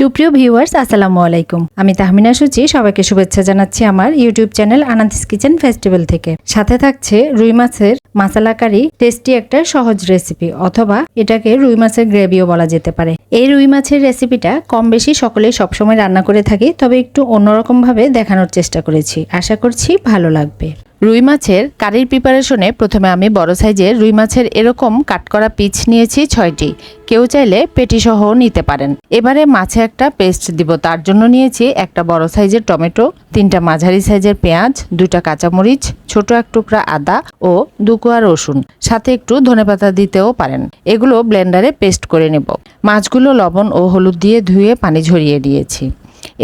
সুপ্রিয় ভিউয়ার্স, আসসালামু আলাইকুম। আমি তাহমিনা সুচি, সবাইকে শুভেচ্ছা জানাচ্ছি আমার YouTube channel Anadi's kitchen festival থেকে। সাথে থাকছে রুই মাছের মাসালা কারি টেস্টি একটা সহজ রেসিপি, অথবা এটাকে রুই মাছের গ্রেভিও বলা যেতে পারে। এই রুই মাছের রেসিপিটা কম বেশি সকলেই সবসময় রান্না করে থাকি, তবে একটু অন্যরকম ভাবে দেখানোর চেষ্টা করেছি। আশা করছি ভালো লাগবে। রুই মাছের কারির প্রিপারেশনে প্রথমে আমি বড় সাইজের রুই মাছের এরকম কাট করা পিচ নিয়েছি ছয়টি। কেউ চাইলে পেটি সহ নিতে পারেন। এবারে মাছে একটা পেস্ট দিব। তার জন্য নিয়েছি একটা বড় সাইজের টমেটো, তিনটা মাঝারি সাইজের পেঁয়াজ দুটা কাঁচামরিচ, ছোট এক টুকরা আদা ও দুকুয়া রসুন। সাথে একটু ধনেপাতা দিতেও পারেন। এগুলো ব্লেন্ডারে পেস্ট করে নেব। মাছগুলো লবণ ও হলুদ দিয়ে ধুয়ে পানি ঝরিয়ে দিয়েছি।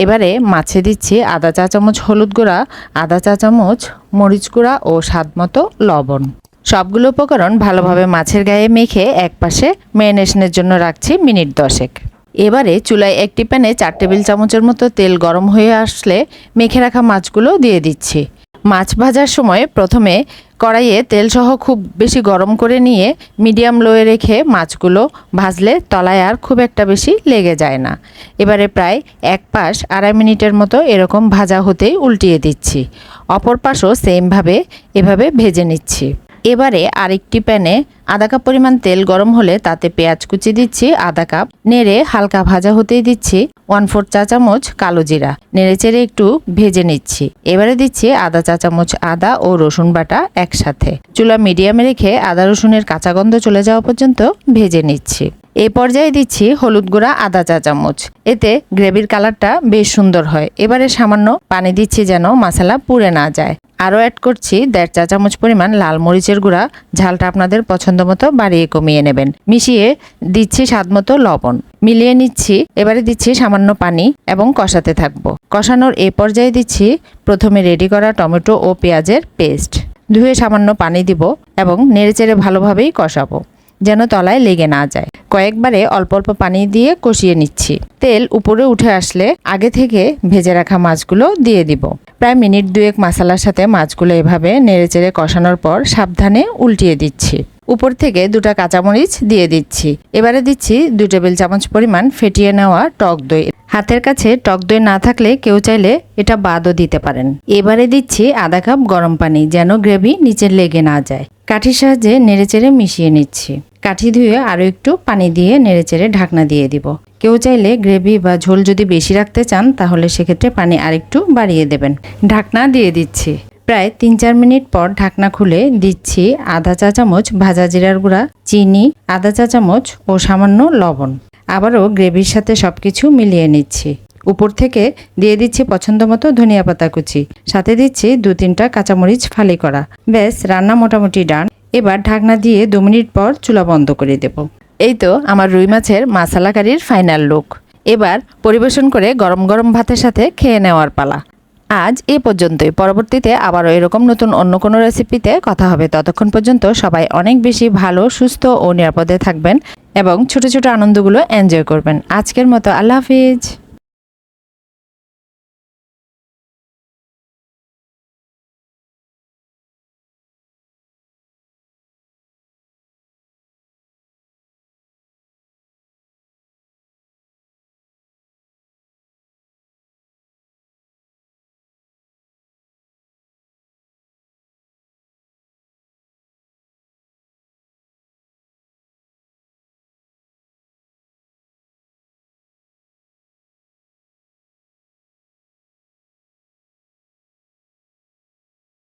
এবারে মাছে দিচ্ছি আদা চা চামচ, হলুদ গুঁড়া, আদা চা চামচ, মরিচ গুঁড়া ও স্বাদ মতো লবণ। সবগুলো উপকরণ ভালোভাবে মাছের গায়ে মেখে একপাশে ম্যারিনেশনের জন্য রাখছি মিনিট দশেক। এবারে চুলায় একটি প্যানে চার টেবিল চামচের মতো তেল গরম হয়ে আসলে মেখে রাখা মাছগুলো দিয়ে দিচ্ছি। মাছ ভাজার সময় প্রথমে কড়াইয়ে তেলসহ খুব বেশি গরম করে নিয়ে মিডিয়াম লোয়ে রেখে মাছগুলো ভাজলে তলায় আর খুব একটা বেশি লেগে যায় না। এবারে প্রায় এক পাশ আড়াই মিনিটের মতো এরকম ভাজা হতেই উল্টিয়ে দিচ্ছি। অপর পাশও সেমভাবে এভাবে ভেজে নিচ্ছি। এবারে আরেকটি প্যানে আধা কাপ পরিমাণ তেল গরম হলে তাতে পেঁয়াজ কুচি দিচ্ছি আধা কাপ। নেড়ে হালকা ভাজা হতেই দিচ্ছি ওয়ান ফোর চা চামচ কালো জিরা। নেড়ে চেড়ে একটু ভেজে নিচ্ছি। এবারে দিচ্ছি আদা চা চামচ আদা ও রসুন বাটা একসাথে। চুলা মিডিয়ামে রেখে আদা রসুনের কাঁচা গন্ধ চলে যাওয়া পর্যন্ত ভেজে নিচ্ছি। এই পর্যায়ে দিচ্ছি হলুদ গুঁড়া, আদা চা চামচ। এতে গ্রেভির কালারটা বেশ সুন্দর হয়। এবারে সামান্য পানি দিচ্ছি যেন মশলা পুড়ে না যায়। আরও অ্যাড করছি দেড় চা চামচ পরিমাণ লাল মরিচের গুঁড়া। ঝালটা আপনাদের পছন্দ মতো বাড়িয়ে কমিয়ে নেবেন। মিশিয়ে দিচ্ছি স্বাদ মতো লবণ। মিলিয়ে নিচ্ছি, এবারে দিচ্ছি সামান্য পানি এবং কষাতে থাকব। কষানোর এ পর্যায়ে দিচ্ছি প্রথমে রেডি করা টমেটো ও পেঁয়াজের পেস্ট ধুয়ে সামান্য পানি দিব এবং নেড়েচেড়ে ভালোভাবেই কষাবো। যেন তলায় লেগে না যায়। কয়েকবারে অল্প অল্প পানি দিয়ে কষিয়ে নিচ্ছি। তেল উপরে উঠে আসলে আগে থেকে ভেজে রাখা মাছগুলো দিয়ে দিব। প্রায় মিনিট দুয়েক মশালার সাথে মাছগুলো এভাবে নেড়েচেড়ে কষানোর পর সাবধানে উল্টিয়ে দিচ্ছি। উপর থেকে দুটা কাঁচামরিচ দিয়ে দিচ্ছি। এবারে দিচ্ছি দু টেবিল চামচ পরিমাণ ফেটিয়ে নেওয়া টক দই। হাতের কাছে টক দই না থাকলে কেউ চাইলে এটা বাদও দিতে পারেন। এবারে দিচ্ছি আধা কাপ গরম পানি যেন গ্রেভি নিচে লেগে না যায়। কাঠির সাহায্যে নেড়েচেড়ে মিশিয়ে নিচ্ছি। কাঠি ধুয়ে আরও একটু পানি দিয়ে নেড়েচেড়ে ঢাকনা দিয়ে দিব। কেউ চাইলে গ্রেভি বা ঝোল যদি বেশি রাখতে চান, তাহলে সেক্ষেত্রে পানি আরেকটু বাড়িয়ে দেবেন। ঢাকনা দিয়ে দিচ্ছি। প্রায় তিন চার মিনিট পর ঢাকনা খুলে দিচ্ছি আধা চা চামচ ভাজা জিরার গুঁড়া, চিনি, আধা চা চামচ ও সামান্য লবণ। আবারও গ্রেভির সাথে সব কিছু মিলিয়ে নিচ্ছি। উপর থেকে দিয়ে দিচ্ছি পছন্দ মতো ধনিয়া পাতা কুচি। সাথে দিচ্ছি দু তিনটা কাঁচামরিচ ফালি করা। ব্যাস, রান্না মোটামুটি ডান। এবার ঢাকনা দিয়ে দু মিনিট পর চুলা বন্ধ করে দেব। এই তো আমার রুই মাছের মাসালা কারির ফাইনাল লুক। এবার পরিবেশন করে গরম গরম ভাতের সাথে খেয়ে নেওয়ার পালা। আজ এ পর্যন্তই। পরবর্তীতে আবারও এরকম নতুন অন্য কোনো রেসিপিতে কথা হবে। ততক্ষণ পর্যন্ত সবাই অনেক বেশি ভালো, সুস্থ ও নিরাপদে থাকবেন এবং ছোট ছোট আনন্দগুলো এনজয় করবেন। আজকের মতো আল্লাহ হাফিজ।